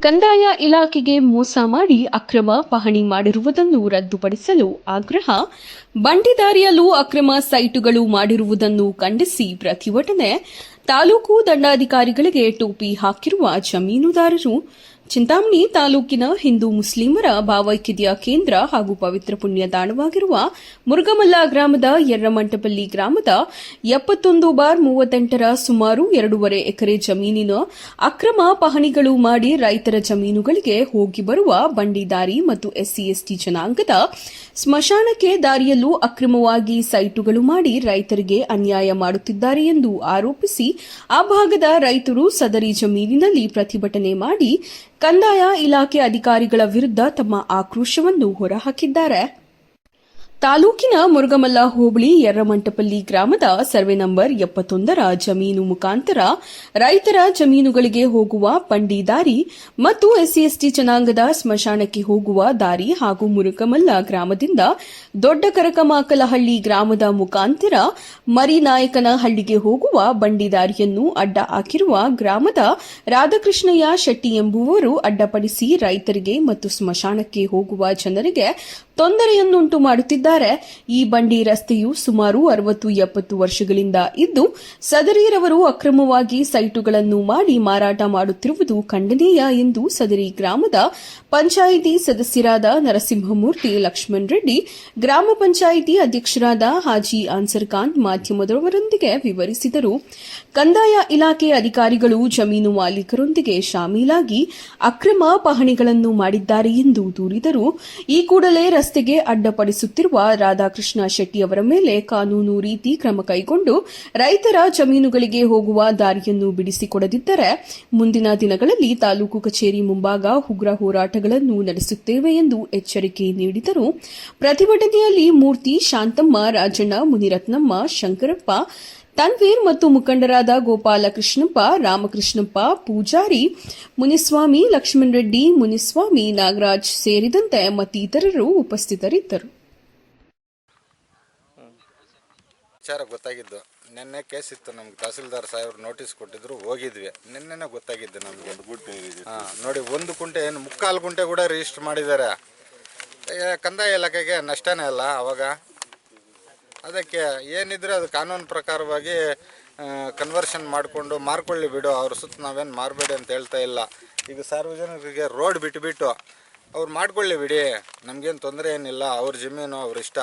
ಕಂದಾಯ ಇಲಾಖೆಗೆ ಮೋಸ ಮಾಡಿ ಅಕ್ರಮ ಪಹಣಿ ಮಾಡಿರುವುದನ್ನು ರದ್ದುಪಡಿಸಲು ಆಗ್ರಹ. ಬಂಡಿದಾರಿಯಲ್ಲೂ ಅಕ್ರಮ ಸೈಟುಗಳು ಮಾಡಿರುವುದನ್ನು ಖಂಡಿಸಿ ಪ್ರತಿಭಟನೆ. ತಾಲೂಕು ದಂಡಾಧಿಕಾರಿಗಳಿಗೆ ಟೋಪಿ ಹಾಕಿರುವ ಜಮೀನುದಾರರು ಚಿಂತಾಮಣಿ ತಾಲೂಕಿನ ಹಿಂದೂ ಮುಸ್ಲಿಮರ ಭಾವೈಕ್ಯತೆಯ ಕೇಂದ್ರ ಹಾಗೂ ಪವಿತ್ರ ಪುಣ್ಯ ತಾಣವಾಗಿರುವ ಮುರುಗಮಲ್ಲ ಗ್ರಾಮದ ಯರ್ರಮಂಟಪಲ್ಲಿ ಗ್ರಾಮದ ಎಪ್ಪತ್ತೊಂದು ಬಾರ್ ಮೂವತ್ತೆಂಟರ ಸುಮಾರು ಎರಡೂವರೆ ಎಕರೆ ಜಮೀನಿನ ಅಕ್ರಮ ಪಹಣಿಗಳು ಮಾಡಿ ರೈತರ ಜಮೀನುಗಳಿಗೆ ಹೋಗಿ ಬರುವ ಬಂಡಿದಾರಿ ಮತ್ತು ಎಸ್ಸಿ, ಎಸ್ಟಿ ಜನಾಂಗದ ಸ್ಮಶಾನಕ್ಕೆ ದಾರಿಯಲ್ಲೂ ಅಕ್ರಮವಾಗಿ ಸೈಟುಗಳು ಮಾಡಿ ರೈತರಿಗೆ ಅನ್ಯಾಯ ಮಾಡುತ್ತಿದ್ದಾರೆ ಎಂದು ಆರೋಪಿಸಿ ಆ ಭಾಗದ ರೈತರು ಸದರಿ ಜಮೀನಿನಲ್ಲಿ ಪ್ರತಿಭಟನೆ ಮಾಡಿ ಕಂದಾಯ ಇಲಾಖೆ ಅಧಿಕಾರಿಗಳ ವಿರುದ್ಧ ತಮ್ಮ ಆಕ್ರೋಶವನ್ನು ಹೊರಹಾಕಿದ್ದಾರೆ. ತಾಲೂಕಿನ ಮುರುಗಮಲ್ಲ ಹೋಬಳಿ ಯರ್ರಮಂಟಪಲ್ಲಿ ಗ್ರಾಮದ ಸರ್ವೆ ನಂಬರ್ ಎಪ್ಪತ್ತೊಂದರ ಜಮೀನು ಮುಖಾಂತರ ರೈತರ ಜಮೀನುಗಳಿಗೆ ಹೋಗುವ ಪಂಡಿ ದಾರಿ ಮತ್ತು ಎಸ್ಸಿಎಸ್ಟಿ ಜನಾಂಗದ ಸ್ಮಶಾನಕ್ಕೆ ಹೋಗುವ ದಾರಿ ಹಾಗೂ ಮುರುಗಮಲ್ಲ ಗ್ರಾಮದಿಂದ ದೊಡ್ಡ ಕರಕಮಾಕಲಹಳ್ಳಿ ಗ್ರಾಮದ ಮುಖಾಂತರ ಮರಿನಾಯಕನಹಳ್ಳಿಗೆ ಹೋಗುವ ಬಂಡಿ ದಾರಿಯನ್ನು ಅಡ್ಡ ಹಾಕಿರುವ ಗ್ರಾಮದ ರಾಧಾಕೃಷ್ಣಯ್ಯ ಶೆಟ್ಟಿ ಎಂಬುವವರು ಅಡ್ಡಪಡಿಸಿ ರೈತರಿಗೆ ಮತ್ತು ಸ್ಮಶಾನಕ್ಕೆ ಹೋಗುವ ಜನರಿಗೆ ತೊಂದರೆಯನ್ನುಂಟು ಮಾಡುತ್ತಿದ್ದಾರೆ. ಈ ಬಂಡಿ ರಸ್ತೆಯು ಸುಮಾರು ಅರವತ್ತು ಎಪ್ಪತ್ತು ವರ್ಷಗಳಿಂದ ಇದ್ದು ಸದರಿಯರವರು ಅಕ್ರಮವಾಗಿ ಸೈಟುಗಳನ್ನು ಮಾಡಿ ಮಾರಾಟ ಮಾಡುತ್ತಿರುವುದು ಖಂಡನೀಯ ಎಂದು ಸದರಿ ಗ್ರಾಮದ ಪಂಚಾಯಿತಿ ಸದಸ್ಯರಾದ ನರಸಿಂಹಮೂರ್ತಿ ಲಕ್ಷ್ಮಣ್ ರೆಡ್ಡಿ, ಗ್ರಾಮ ಪಂಚಾಯಿತಿ ಅಧ್ಯಕ್ಷರಾದ ಹಾಜಿ ಆನ್ಸರ್ ಖಾನ್ ಮಾಧ್ಯಮದವರೊಂದಿಗೆ ವಿವರಿಸಿದರು. ಕಂದಾಯ ಇಲಾಖೆ ಅಧಿಕಾರಿಗಳು, ಜಮೀನು ಮಾಲೀಕರೊಂದಿಗೆ ಶಾಮೀಲಾಗಿ ಅಕ್ರಮ ಪಹಣಿಗಳನ್ನು ಮಾಡಿದ್ದಾರೆ ಎಂದು ದೂರಿದರು. ಈ ಕೂಡಲೇ ರಸ್ತೆಗೆ ಅಡ್ಡಪಡಿಸುತ್ತಿರುವ ರಾಧಾಕೃಷ್ಣ ಶೆಟ್ಟಿ ಅವರ ಮೇಲೆ ಕಾನೂನು ರೀತಿ ಕ್ರಮ ಕೈಗೊಂಡು ರೈತರ ಜಮೀನುಗಳಿಗೆ ಹೋಗುವ ದಾರಿಯನ್ನು ಬಿಡಿಸಿಕೊಡದಿದ್ದರೆ ಮುಂದಿನ ದಿನಗಳಲ್ಲಿ ತಾಲೂಕು ಕಚೇರಿ ಮುಂಭಾಗ ಉಗ್ರ ಹೋರಾಟಗಳನ್ನು ನಡೆಸುತ್ತೇವೆ ಎಂದು ಎಚ್ಚರಿಕೆ ನೀಡಿದರು. ಪ್ರತಿಭಟನೆಯಲ್ಲಿ ಮೂರ್ತಿ ಶಾಂತಮ್ಮ, ರಾಜಣ್ಣ, ಮುನಿರತ್ನಮ್ಮ, ಶಂಕರಪ್ಪ ತನ್ವೀರ್ ಮತ್ತು ಮುಖಂಡರಾದ ಗೋಪಾಲ ಕೃಷ್ಣಪ್ಪ ರಾಮಕೃಷ್ಣಪ್ಪ ಪೂಜಾರಿ ಮುನಿಸ್ವಾಮಿ ಲಕ್ಷ್ಮಣ್ ರೆಡ್ಡಿ ಮುನಿಸ್ವಾಮಿ ನಾಗರಾಜ್ ಸೇರಿದಂತೆ ಮತ್ತಿತರರು ಉಪಸ್ಥಿತರಿದ್ದರು. ವಿಚಾರ ಗೊತ್ತಾಗಿದ್ದು ನಿನ್ನೆ ಕೇಸ್ ಇತ್ತು ನಮ್ಗೆ ತಹಸೀಲ್ದಾರ್ ಸಾಹೇಬ್ರು ನೋಟಿಸ್ ಕೊಟ್ಟಿದ್ರು ಹೋಗಿದ್ವಿ. ನಿನ್ನೆನೆ ಗೊತ್ತಾಗಿದ್ದು ನಮ್ಗೆ. ಒಂದು ಗುಂಟೆ ನೋಡಿ ಒಂದು ಗುಂಟೆ ಏನು ಮುಕ್ಕಾಲು ಗುಂಟೆ ಕೂಡ ರಿಜಿಸ್ಟರ್ ಮಾಡಿದ್ದಾರೆ. ಕಂದಾಯ ಇಲಾಖೆಗೆ ನಷ್ಟನೇ ಅಲ್ಲ ಅವಾಗ ಅದಕ್ಕೆ ಏನಿದ್ರೆ ಅದು ಕಾನೂನು ಪ್ರಕಾರವಾಗಿ ಕನ್ವರ್ಷನ್ ಮಾಡಿಕೊಂಡು ಮಾರ್ಕೊಳ್ಳಿ ಬಿಡು, ಅವ್ರ ಸುತ್ತ ನಾವೇನು ಮಾರಬೇಡಿ ಅಂತ ಹೇಳ್ತಾ ಇಲ್ಲ. ಈಗ ಸಾರ್ವಜನಿಕರಿಗೆ ರೋಡ್ ಬಿಟ್ಟುಬಿಟ್ಟು ಅವ್ರು ಮಾಡ್ಕೊಳ್ಳಿ ಬಿಡಿ, ನಮಗೇನು ತೊಂದರೆ ಏನಿಲ್ಲ, ಅವ್ರ ಜಮೀನು, ಅವ್ರ ಇಷ್ಟ.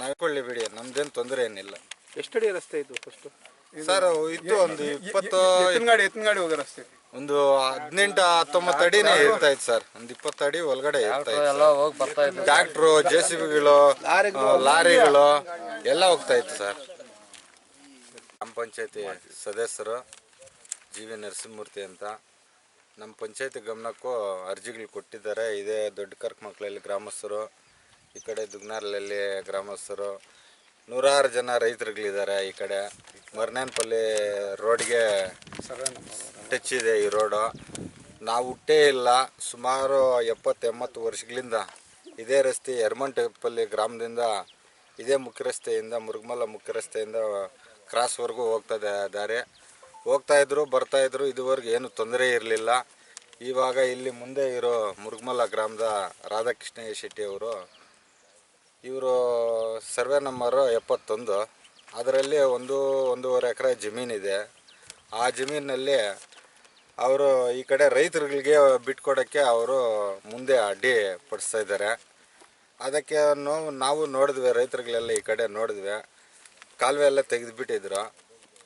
ನಾವ್ಕೊಳ್ಳಿ ಬಿಡಿ, ನಮ್ದೇನು ತೊಂದರೆ ಏನಿಲ್ಲ. ಎಷ್ಟಡಿ ರಸ್ತೆ ಇದು ಫಸ್ಟ್ ಸರ್ ಇತ್ತು ಒಂದು ಇಪ್ಪತ್ತು ಎತ್ತಿನ ಗಾಡಿ ಎತ್ತಿನ ಗಾಡಿ ಹೋಗೋ ರಸ್ತೆ ಒಂದು ಹದಿನೆಂಟು ಹತ್ತೊಂಬತ್ತು ಅಡಿನೇ ಇರ್ತಾ ಇತ್ತು ಸರ್. ಒಂದು ಇಪ್ಪತ್ತು ಅಡಿ ಒಳಗಡೆ ಇರ್ತಾ ಇತ್ತು ಟ್ರ್ಯಾಕ್ಟ್ರು ಜೆ ಸಿ ಬಿಗಳು ಲಾರಿಗಳು ಎಲ್ಲ ಹೋಗ್ತಾ ಇತ್ತು ಸರ್. ನಮ್ಮ ಪಂಚಾಯತಿ ಸದಸ್ಯರು ಜಿ ವಿ ನರಸಿಂಹಮೂರ್ತಿ ಅಂತ. ನಮ್ಮ ಪಂಚಾಯತಿ ಗಮನಕ್ಕೂ ಅರ್ಜಿಗಳು ಕೊಟ್ಟಿದ್ದಾರೆ. ಇದೇ ದೊಡ್ಡ ಕರ್ಕ ಮಕ್ಕಳಲ್ಲಿ ಗ್ರಾಮಸ್ಥರು ಈ ಕಡೆ ದುಗ್ನಾರ್ಲಲ್ಲಿ ಗ್ರಾಮಸ್ಥರು ನೂರಾರು ಜನ ರೈತರುಗಳಿದ್ದಾರೆ ಈ ಕಡೆ. ಮರ್ನೇನಪಲ್ಲಿ ರೋಡ್ಗೆ ಟಚ್ ಇದೆ ಈ ರೋಡು. ನಾವು ಹುಟ್ಟೇ ಇಲ್ಲ. ಸುಮಾರು ಎಪ್ಪತ್ತು ಎಂಬತ್ತು ವರ್ಷಗಳಿಂದ ಇದೇ ರಸ್ತೆ ಯರ್ಮಂಟಪಲ್ಲಿ ಗ್ರಾಮದಿಂದ, ಇದೇ ಮುಖ್ಯ ರಸ್ತೆಯಿಂದ ಮುರುಗಮಲ್ಲ ಮುಖ್ಯ ರಸ್ತೆಯಿಂದ ಕ್ರಾಸ್ವರೆಗೂ ಹೋಗ್ತದೆ ದಾರಿ. ಹೋಗ್ತಾ ಇದ್ರು, ಬರ್ತಾ ಇದ್ರು, ಇದುವರೆಗೂ ಏನು ತೊಂದರೆ ಇರಲಿಲ್ಲ. ಇವಾಗ ಇಲ್ಲಿ ಮುಂದೆ ಇರೋ ಮುರುಗಮಲ್ಲ ಗ್ರಾಮದ ರಾಧಾಕೃಷ್ಣಯ್ಯ ಶೆಟ್ಟಿ ಅವರು ಇವರು ಸರ್ವೆ ನಂಬರು ಎಪ್ಪತ್ತೊಂದು. ಅದರಲ್ಲಿ ಒಂದು, ಒಂದೂವರೆ ಎಕರೆ ಜಮೀನಿದೆ ಆ ಜಮೀನಲ್ಲಿ ಅವರು ಈ ಕಡೆ ರೈತರುಗಳಿಗೆ ಬಿಟ್ಕೊಡೋಕ್ಕೆ ಅವರು ಮುಂದೆ ಅಡ್ಡಿ ಪಡಿಸ್ತಾ ಇದ್ದಾರೆ. ಅದಕ್ಕೆ ನಾವು ನಾವು ನೋಡಿದ್ವಿ, ರೈತರುಗಳೆಲ್ಲ ಈ ಕಡೆ ನೋಡಿದ್ವಿ. ಕಾಲುವೆ ಎಲ್ಲ ತೆಗೆದುಬಿಟ್ಟಿದ್ರು.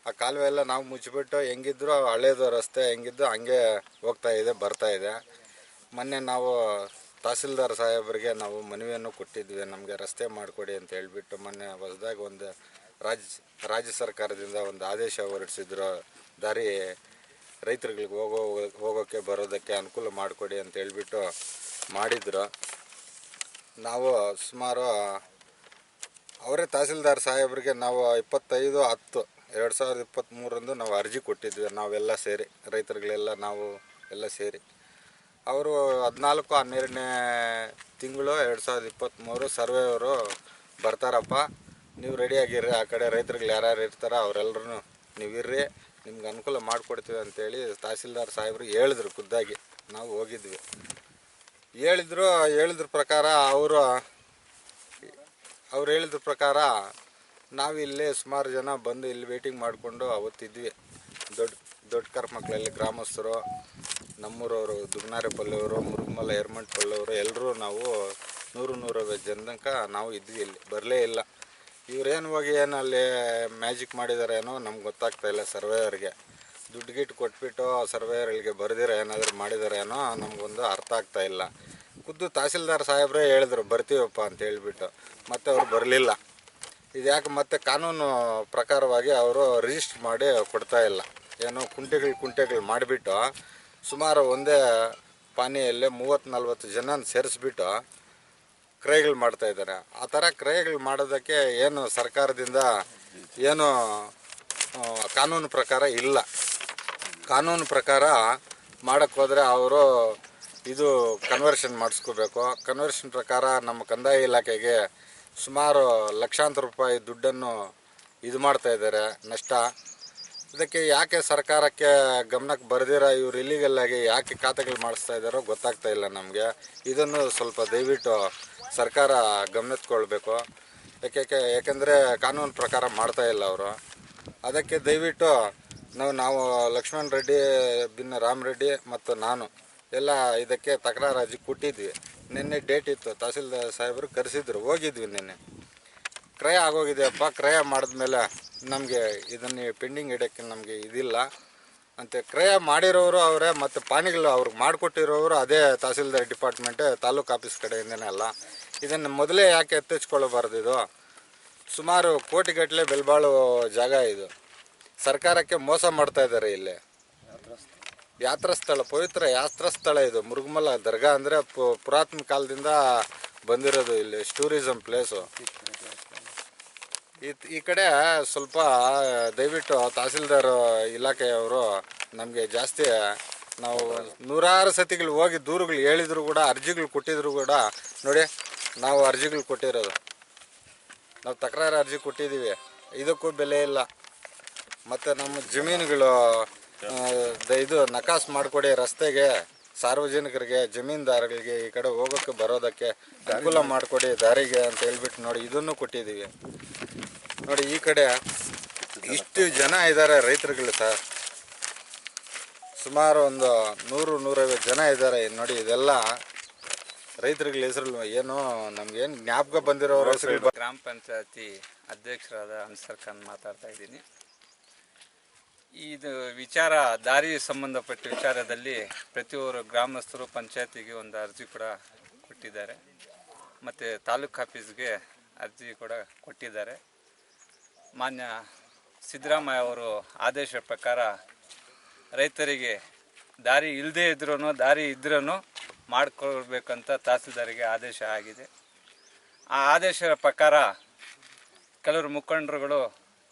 ಆ ಕಾಲುವೆ ಎಲ್ಲ ನಾವು ಮುಚ್ಚಿಬಿಟ್ಟು ಹೆಂಗಿದ್ರು, ಹಳೇದು ರಸ್ತೆ ಹೆಂಗಿದ್ದು ಹಂಗೆ ಹೋಗ್ತಾ ಇದೆ, ಬರ್ತಾ ಇದೆ. ಮೊನ್ನೆ ನಾವು ತಹಸೀಲ್ದಾರ್ ಸಾಹೇಬರಿಗೆ ನಾವು ಮನವಿಯನ್ನು ಕೊಟ್ಟಿದ್ವಿ, ನಮಗೆ ರಸ್ತೆ ಮಾಡಿಕೊಡಿ ಅಂತ ಹೇಳಿಬಿಟ್ಟು ಮೊನ್ನೆ ಹೊಸದಾಗಿ ಒಂದು ರಾಜ್ಯ ರಾಜ್ಯ ಸರ್ಕಾರದಿಂದ ಒಂದು ಆದೇಶ ಹೊರಡಿಸಿದ್ರು, ದಾರಿ ರೈತರುಗಳಿಗೆ ಹೋಗೋ ಹೋಗೋಕ್ಕೆ ಬರೋದಕ್ಕೆ ಅನುಕೂಲ ಮಾಡಿಕೊಡಿ ಅಂತ ಹೇಳಿಬಿಟ್ಟು ಮಾಡಿದ್ರು. ನಾವು ಸುಮಾರು, ಅವರೇ ತಹಸೀಲ್ದಾರ್ ಸಾಹೇಬರಿಗೆ ನಾವು ಇಪ್ಪತ್ತೈದು, ಹತ್ತು, ಎರಡು ಸಾವಿರದ ಇಪ್ಪತ್ತ್ಮೂರರಂದು ನಾವು ಅರ್ಜಿ ಕೊಟ್ಟಿದ್ವಿ, ನಾವೆಲ್ಲ ಸೇರಿ, ರೈತರುಗಳೆಲ್ಲ ನಾವು ಎಲ್ಲ ಸೇರಿ. ಅವರು ಹದಿನಾಲ್ಕು, ಹನ್ನೆರಡನೇ ತಿಂಗಳು ಎರಡು ಸಾವಿರದ ಇಪ್ಪತ್ತ್ಮೂರು ಸರ್ವೆಯವರು ಬರ್ತಾರಪ್ಪ. ನೀವು ರೆಡಿಯಾಗಿರ್ರಿ ಆ ಕಡೆ ರೈತರುಗಳು ಯಾರ್ಯಾರು ಇರ್ತಾರೋ ಅವರೆಲ್ಲರೂ ನೀವು ಇರ್ರಿ. ನಿಮ್ಗೆ ಅನುಕೂಲ ಮಾಡಿಕೊಡ್ತೀವಿ ಅಂತೇಳಿ ತಹಸೀಲ್ದಾರ್ ಸಾಹೇಬರು ಹೇಳಿದ್ರು ಖುದ್ದಾಗಿ. ನಾವು ಹೋಗಿದ್ವಿ. ಹೇಳಿದ್ರು, ಹೇಳಿದ್ರ ಪ್ರಕಾರ ಅವರು, ಅವ್ರು ಹೇಳಿದ್ರ ಪ್ರಕಾರ ನಾವು ಇಲ್ಲಿ ಸುಮಾರು ಜನ ಬಂದು ಇಲ್ಲಿ ವೇಟಿಂಗ್ ಮಾಡಿಕೊಂಡು ಅವತ್ತಿದ್ವಿ. ದೊಡ್ಡ ದೊಡ್ಡ ಕರ್ಮಕ್ಳಲ್ಲಿ ಗ್ರಾಮಸ್ಥರು ನಮ್ಮೂರವರು ದುಗ್ನಾರೆ ಪಲ್ಲೆಯವರು ಮುರುಗಮಲ ಎರ್ಮಂಟ್ ಪಲ್ಲೆಯವರು ಎಲ್ಲರೂ ನಾವು ನೂರು ನೂರೈವತ್ತು ಜನದಂಕ ನಾವು ಇದ್ವಿ ಇಲ್ಲಿ. ಬರಲೇ ಇಲ್ಲ. ಇವ್ರೇನು ಹೋಗಿ ಏನು ಅಲ್ಲಿ ಮ್ಯಾಜಿಕ್ ಮಾಡಿದಾರೇನೋ ನಮ್ಗೆ ಗೊತ್ತಾಗ್ತಾ ಇಲ್ಲ ಸರ್ವೇಯರ್ಗೆ. ದುಡ್ಡು ಗಿಟ್ಟು ಕೊಟ್ಬಿಟ್ಟು ಸರ್ವೇಯರ್ಗಳಿಗೆ ಬರೆದಿರೋ ಏನಾದರೂ ಮಾಡಿದಾರೇನೋ ನಮಗೊಂದು ಅರ್ಥ ಆಗ್ತಾ ಇಲ್ಲ. ಖುದ್ದು ತಹಸೀಲ್ದಾರ್ ಸಾಹೇಬ್ರೇ ಹೇಳಿದ್ರು, ಬರ್ತೀವಪ್ಪ ಅಂತ ಹೇಳಿಬಿಟ್ಟು. ಮತ್ತೆ ಅವ್ರು ಬರಲಿಲ್ಲ. ಇದು ಯಾಕೆ ಮತ್ತೆ ಕಾನೂನು ಪ್ರಕಾರವಾಗಿ ಅವರು ರಿಜಿಸ್ಟ್ರ್ ಮಾಡಿ ಕೊಡ್ತಾ ಇಲ್ಲ. ಏನೋ ಕುಂಟೆಗಳು ಕುಂಟೆಗಳು ಮಾಡಿಬಿಟ್ಟು ಸುಮಾರು ಒಂದೇ ಪಾನೀಯಲ್ಲೇ ಮೂವತ್ತು ನಲ್ವತ್ತು ಜನ ಸೇರಿಸ್ಬಿಟ್ಟು ಕ್ರಯಗಳು ಮಾಡ್ತಾ ಇದ್ದಾರೆ. ಆ ಥರ ಕ್ರಯಗಳು ಮಾಡೋದಕ್ಕೆ ಏನು ಸರ್ಕಾರದಿಂದ ಏನು ಕಾನೂನು ಪ್ರಕಾರ ಇಲ್ಲ. ಕಾನೂನು ಪ್ರಕಾರ ಮಾಡೋಕ್ಕೋದ್ರೆ ಅವರು ಇದು ಕನ್ವರ್ಷನ್ ಮಾಡಿಸ್ಕೋಬೇಕು. ಕನ್ವರ್ಷನ್ ಪ್ರಕಾರ ನಮ್ಮ ಕಂದಾಯ ಇಲಾಖೆಗೆ ಸುಮಾರು ಲಕ್ಷಾಂತರ ರೂಪಾಯಿ ದುಡ್ಡನ್ನು ಇದು ಮಾಡ್ತಾ ಇದ್ದಾರೆ, ನಷ್ಟ. ಇದಕ್ಕೆ ಯಾಕೆ ಸರ್ಕಾರಕ್ಕೆ ಗಮನಕ್ಕೆ ಬರೆದಿರ? ಇವ್ರು ಇಲ್ಲಿಗಲ್ ಆಗಿ ಯಾಕೆ ಖಾತೆಗಳು ಮಾಡಿಸ್ತಾ ಇದ್ದಾರೋ ಗೊತ್ತಾಗ್ತಾ ಇಲ್ಲ ನಮಗೆ. ಇದನ್ನು ಸ್ವಲ್ಪ ದಯವಿಟ್ಟು ಸರ್ಕಾರ ಗಮನಿಸ್ಕೊಳ್ಬೇಕು ಯಾಕೆ ಯಾಕೆಂದರೆ ಕಾನೂನು ಪ್ರಕಾರ ಮಾಡ್ತಾ ಇಲ್ಲ ಅವರು. ಅದಕ್ಕೆ ದಯವಿಟ್ಟು ನಾವು ನಾವು ಲಕ್ಷ್ಮಣ್ ರೆಡ್ಡಿ, ಬಿನ್ನ ರಾಮ್ ರೆಡ್ಡಿ ಮತ್ತು ನಾನು ಎಲ್ಲ ಇದಕ್ಕೆ ತಕರಾರು ಅರ್ಜಿ ಕೊಟ್ಟಿದ್ವಿ. ನಿನ್ನೆ ಡೇಟ್ ಇತ್ತು. ತಹಸೀಲ್ದಾರ್ ಸಾಹೇಬರು ಕರೆಸಿದ್ರು. ಹೋಗಿದ್ವಿ ನಿನ್ನೆ. ಕ್ರಯ ಆಗೋಗಿದೆಯಪ್ಪ, ಕ್ರಯ ಮಾಡಿದ್ಮೇಲೆ ನಮಗೆ ಇದನ್ನು ಪೆಂಡಿಂಗ್ ಇಡೋಕ್ಕೆ ನಮಗೆ ಇದಿಲ್ಲ. ಅಂತ ಕ್ರಯ ಮಾಡಿರೋರು ಅವರೇ, ಮತ್ತು ಪಾನಿಗಳು ಅವ್ರಿಗೆ ಮಾಡಿಕೊಟ್ಟಿರೋರು ಅದೇ ತಹಸೀಲ್ದಾರ್ ಡಿಪಾರ್ಟ್ಮೆಂಟೇ ತಾಲೂಕು ಆಫೀಸ್ ಕಡೆಯಿಂದನೇ ಅಲ್ಲ. ಇದನ್ನು ಮೊದಲೇ ಯಾಕೆ ಎತ್ತಿಚ್ಕೊಳ್ಳಬಾರ್ದು ಇದು? ಸುಮಾರು ಕೋಟಿಗಟ್ಟಲೆ ಬೆಲೆಬಾಳೋ ಜಾಗ ಇದು. ಸರ್ಕಾರಕ್ಕೆ ಮೋಸ ಮಾಡ್ತಾ ಇದ್ದಾರೆ ಇಲ್ಲಿ. ಯಾತ್ರಾ ಸ್ಥಳ ಪವಿತ್ರ ಯಾತ್ರಾ ಸ್ಥಳ ಇದು. ಮುರುಗಮಲ ದರ್ಗಾ ಅಂದರೆ ಪುರಾತನ ಕಾಲದಿಂದ ಬಂದಿರೋದು ಇಲ್ಲಿ ಟೂರಿಸಂ ಪ್ಲೇಸು ಈ ಕಡೆ ಸ್ವಲ್ಪ ದಯವಿಟ್ಟು ತಹಸೀಲ್ದಾರ್ ಇಲಾಖೆಯವರು ನಮಗೆ ಜಾಸ್ತಿ ನಾವು ನೂರಾರು ಸತಿಗಳು ಹೋಗಿ ದೂರುಗಳು ಹೇಳಿದ್ರು ಕೂಡ, ಅರ್ಜಿಗಳು ಕೊಟ್ಟಿದ್ರು ಕೂಡ, ನೋಡಿ ನಾವು ಅರ್ಜಿಗಳು ಕೊಟ್ಟಿರೋದು. ನಾವು ತಕರಾರು ಅರ್ಜಿ ಕೊಟ್ಟಿದ್ದೀವಿ. ಇದಕ್ಕೂ ಬೆಲೆ ಇಲ್ಲ. ಮತ್ತು ನಮ್ಮ ಜಮೀನುಗಳು ಇದು ನಕಾಸ್ ಮಾಡಿಕೊಡಿ ರಸ್ತೆಗೆ, ಸಾರ್ವಜನಿಕರಿಗೆ ಜಮೀನ್ದಾರರಿಗೆ ಈ ಕಡೆ ಹೋಗೋಕ್ಕೆ ಬರೋದಕ್ಕೆ ಅನುಕೂಲ ಮಾಡಿಕೊಡಿ ದಾರಿಗೆ ಅಂತ ಹೇಳ್ಬಿಟ್ಟು ನೋಡಿ ಇದನ್ನು ಕೊಟ್ಟಿದ್ದೀವಿ. ನೋಡಿ ಈ ಕಡೆ ಇಷ್ಟು ಜನ ಇದ್ದಾರೆ ರೈತರುಗಳು ಸರ್. ಸುಮಾರು ಒಂದು ನೂರು ನೂರೈವತ್ತು ಜನ ಇದ್ದಾರೆ. ನೋಡಿ ಇದೆಲ್ಲ ರೈತರುಗಳ ಹೆಸರು ಏನು ನಮ್ಗೇನು ಜ್ಞಾಪಕ ಬಂದಿರೋ ಹೆಸರು? ಗ್ರಾಮ ಪಂಚಾಯತಿ ಅಧ್ಯಕ್ಷರಾದ ಅನ್ಸರ್ ಖಾನ್ ಮಾತಾಡ್ತಾ ಇದ್ದೀನಿ. ಇದು ವಿಚಾರ ದಾರಿ ಸಂಬಂಧಪಟ್ಟ ವಿಚಾರದಲ್ಲಿ ಪ್ರತಿಯೊಬ್ಬರು ಗ್ರಾಮಸ್ಥರು ಪಂಚಾಯತಿಗೆ ಒಂದು ಅರ್ಜಿ ಕೂಡ ಕೊಟ್ಟಿದ್ದಾರೆ. ಮತ್ತು ತಾಲೂಕು ಆಫೀಸ್ಗೆ ಅರ್ಜಿ ಕೂಡ ಕೊಟ್ಟಿದ್ದಾರೆ. ಮಾನ್ಯ ಸಿದ್ದರಾಮಯ್ಯ ಅವರು ಆದೇಶ ಪ್ರಕಾರ ರೈತರಿಗೆ ದಾರಿ ಇಲ್ಲದೇ ಇದ್ರೂ ದಾರಿ ಇದ್ರೂ ಮಾಡಿಕೊಳ್ಬೇಕಂತ ತಹಸೀಲ್ದಾರಿಗೆ ಆದೇಶ ಆಗಿದೆ. ಆ ಆದೇಶದ ಪ್ರಕಾರ ಕೆಲವರು ಮುಖಂಡರುಗಳು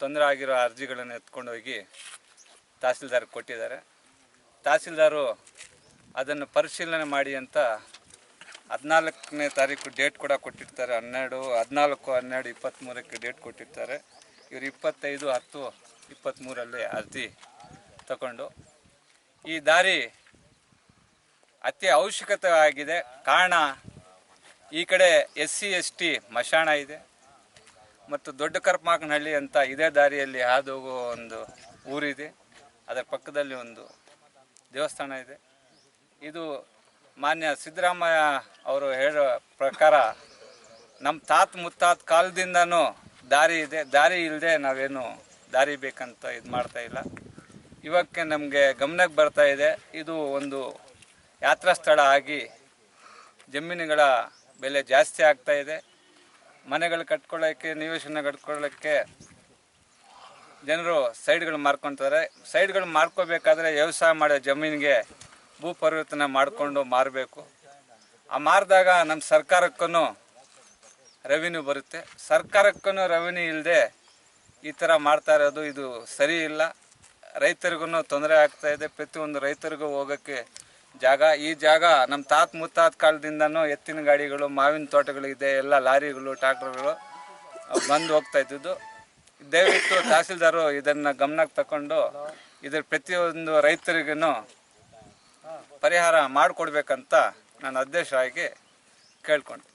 ತೊಂದರೆ ಆಗಿರೋ ಅರ್ಜಿಗಳನ್ನು ಎತ್ಕೊಂಡೋಗಿ ತಹಸೀಲ್ದಾರ್ ಕೊಟ್ಟಿದ್ದಾರೆ. ತಹಸೀಲ್ದಾರು ಅದನ್ನು ಪರಿಶೀಲನೆ ಮಾಡಿ ಅಂತ ಹದಿನಾಲ್ಕನೇ ತಾರೀಕು ಡೇಟ್ ಕೂಡ ಕೊಟ್ಟಿರ್ತಾರೆ, ಹನ್ನೆರಡು, ಹದಿನಾಲ್ಕು, ಹನ್ನೆರಡು ಇಪ್ಪತ್ತ್ಮೂರಕ್ಕೆ ಡೇಟ್ ಕೊಟ್ಟಿರ್ತಾರೆ. ಇವರು ಇಪ್ಪತ್ತೈದು, ಹತ್ತು ಇಪ್ಪತ್ತ್ಮೂರಲ್ಲಿ ಅರ್ಜಿ ತಗೊಂಡು ಈ ದಾರಿ ಅತಿ ಅವಶ್ಯಕತೆ ಆಗಿದೆ. ಕಾರಣ ಈ ಕಡೆ ಎಸ್ ಸಿ, ಎಸ್ ಟಿ ಮಶಾಣ ಇದೆ. ಮತ್ತು ದೊಡ್ಡ ಕರ್ಮಾಕನಹಳ್ಳಿ ಅಂತ ಇದೇ ದಾರಿಯಲ್ಲಿ ಹಾದು ಹೋಗೋ ಒಂದು ಊರಿದೆ. ಅದರ ಪಕ್ಕದಲ್ಲಿ ಒಂದು ದೇವಸ್ಥಾನ ಇದೆ. ಇದು ಮಾನ್ಯ ಸಿದ್ದರಾಮಯ್ಯ ಅವರು ಹೇಳೋ ಪ್ರಕಾರ ನಮ್ಮ ತಾತ ಮುತ್ತಾತ ಕಾಲದಿಂದನೂ ದಾರಿ ಇದೆ, ದಾರಿ ಇಲ್ಲದೆ ನಾವೇನು ದಾರಿ ಬೇಕಂತ ಇದು ಮಾಡ್ತಾ ಇಲ್ಲ. ಇವಕ್ಕೆ ನಮಗೆ ಗಮನಕ್ಕೆ ಬರ್ತಾ ಇದೆ, ಇದು ಒಂದು ಯಾತ್ರಾ ಸ್ಥಳ ಆಗಿ ಜಮೀನುಗಳ ಬೆಲೆ ಜಾಸ್ತಿ ಆಗ್ತಾ ಇದೆ. ಮನೆಗಳು ಕಟ್ಕೊಳ್ಳೋಕ್ಕೆ ನಿವೇಶನ ಕಟ್ಕೊಳ್ಳೋಕ್ಕೆ ಜನರು ಸೈಡ್ಗಳು ಮಾರ್ಕೊತಾರೆ. ಸೈಡ್ಗಳು ಮಾರ್ಕೋಬೇಕಾದ್ರೆ ವ್ಯವಸಾಯ ಮಾಡೋ ಜಮೀನಿಗೆ ಭೂ ಪರಿವರ್ತನೆ ಮಾಡಿಕೊಂಡು ಮಾರಬೇಕು. ಆ ಮಾರಿದಾಗ ನಮ್ಮ ಸರ್ಕಾರಕ್ಕೂ ರೆವಿನ್ಯೂ ಬರುತ್ತೆ. ಸರ್ಕಾರಕ್ಕೂ ರೆವಿನ್ಯೂ ಇಲ್ಲದೆ ಈ ಥರ ಮಾಡ್ತಾ ಇರೋದು ಇದು ಸರಿ ಇಲ್ಲ. ರೈತರಿಗೂ ತೊಂದರೆ ಆಗ್ತಾ ಇದೆ. ಪ್ರತಿಯೊಂದು ರೈತರಿಗೂ ಹೋಗೋಕ್ಕೆ ಜಾಗ. ಈ ಜಾಗ ನಮ್ಮ ತಾತ ಮುತ್ತಾತ ಕಾಲದಿಂದನೂ ಎತ್ತಿನ ಗಾಡಿಗಳು, ಮಾವಿನ ತೋಟಗಳಿದೆ ಎಲ್ಲ ಲಾರಿಗಳು ಟ್ರಾಕ್ಟರ್ಗಳು ಬಂದು ಹೋಗ್ತಾ ಇದ್ದಿದ್ದು. ದಯವಿಟ್ಟು ತಹಸೀಲ್ದಾರು ಇದನ್ನು ಗಮನಕ್ಕೆ ತಗೊಂಡು ಇದರ ಪ್ರತಿಯೊಂದು ರೈತರಿಗೂ ಪರಿಹಾರ ಮಾಡಿಕೊಡ್ಬೇಕಂತ ನಾನು ಅಧ್ಯಕ್ಷರಾಗಿ ಕೇಳ್ಕೊಂಡು